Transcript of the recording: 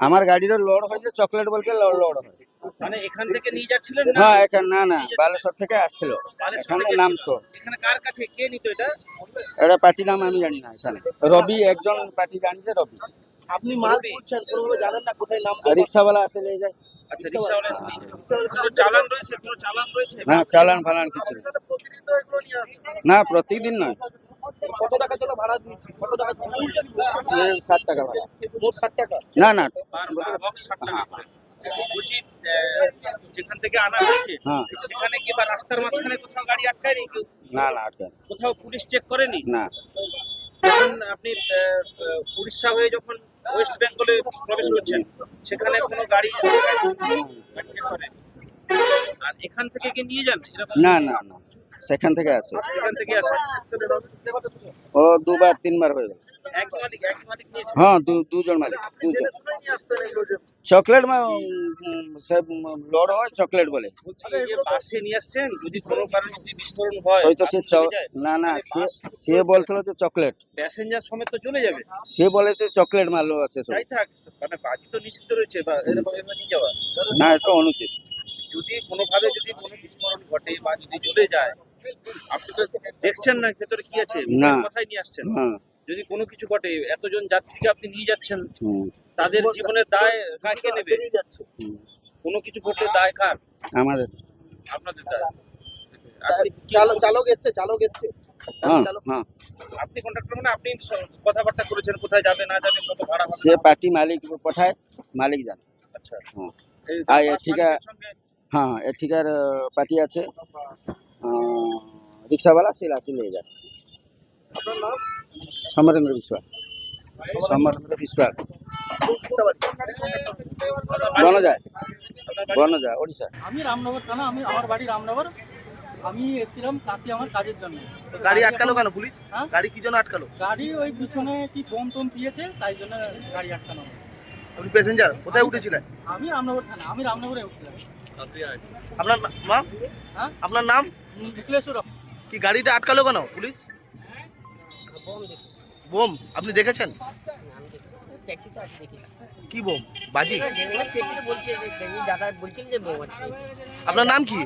আমার গাড়ির লোড হয়েছে চকলেট বলকে লোড হয় মানে এখান থেকে নিয়ে যাচ্ছিলেন না? হ্যাঁ এখানে না না বালেশ্বর থেকে আসছিল। এখানে নাম তো এখানে কার কাছে? কে নিত এটা? এটা পার্টি নাম আমি জানি না এখানে। রবি একজন পার্টি রবি। আপনি মাল কোনোভাবে জানেন না কোথায় নাম আর রিক্সাওয়ালা আসে নিয়ে যায়। আচ্ছা না চালান ফালান কিছু না প্রতিদিন নয়। ভাড়া দিচ্ছি কত টাকা ষাট টাকা ভাড়া। মোট ষাট টাকা? না না। যেখান থেকে আনা হয়েছে হ্যাঁ। সেখানে কি বা রাস্তার মাঝখানে কোথাও গাড়ি আটকায় নি কেউ? না না আটকে কোথাও পুলিশ চেক করেনি? না। যখন আপনি উড়িষ্যা হয়ে যখন ওয়েস্ট বেঙ্গলে প্রবেশ করছেন সেখানে কোনো গাড়ি করেনি। আর এখান থেকে কি নিয়ে যান? না না না। সেখান থেকে আসে। এখান থেকে আসে ও দুবার তিনবার হয়ে গেল। হ্যাঁ দুজন মালিক দুজন। চকলেট সব হয় চকলেট বলে। হয় সেই তো সে না না সে সে বলছিল যে চকলেট। প্যাসেঞ্জার সমেত তো চলে যাবে। সে বলে যে চকলেট মারলো আছে সব। মানে বাজি তো নিষিদ্ধ রয়েছে বা এরকম নিয়ে যাওয়া। না এটা অনুচিত। যদি কোনোভাবে যদি কোনো বিস্ফোরণ ঘটে বা যদি চলে যায় দেখছেন না ভেতরে কি আছে? না। কোথায় নিয়ে আসছেন। হ্যাঁ। যদি কোনো কিছু ঘটে এতজন যাত্রীকে আপনি নিয়ে যাচ্ছেন তাদের জীবনের দায় কাকে নেবে? বেরিয়ে যাচ্ছে। কোনো কিছু ঘটলে দায় কার? আমাদের। আপনাদের দায়। আপনি চালক এসছে চালক এসছে। হ্যাঁ হ্যাঁ। আপনি কন্ট্রাক্টর মানে আপনি স- কথাবার্তা করেছেন কোথায় যাবে না যাবে কত ভাড়া সে পার্টি মালিক পাঠায় মালিক জানে। আচ্ছা। হ্যাঁ। আর হ্যাঁ এঠিকার পার্টি আছে। রিক্সাওয়ালা সে আসি নিয়ে যায়। আপনার নাম? সমরেন্দ্র বিশ্বাস। সমরেন্দ্র বিশ্বাস। বন যায় বন যায় ওড়িশা। আমি রামনগর থানা আমি আমার বাড়ি রামনগর। আমি এসেছিলাম কাছে আমার কাজের জন্য। গাড়ি আটকালো কেন পুলিশ? হ্যাঁ? গাড়ি কি জন্য আটকালো? গাড়ি ওই পিছনে কি বোম টোম দিয়েছে তাই জন্য গাড়ি আটকানো। আপনি প্যাসেঞ্জার কোথায় উঠেছিলেন? আমি রামনগর থানা আমি রামনগরে উঠছিলাম। আপনার নাম হ্যাঁ? আপনার নাম? বিকলেশ্বর কি গাড়িটা আটকালো কেন? পুলিশ? বোম, আপনি দেখেছেন? কি বোম? বাজি? বলছে আপনার নাম কি?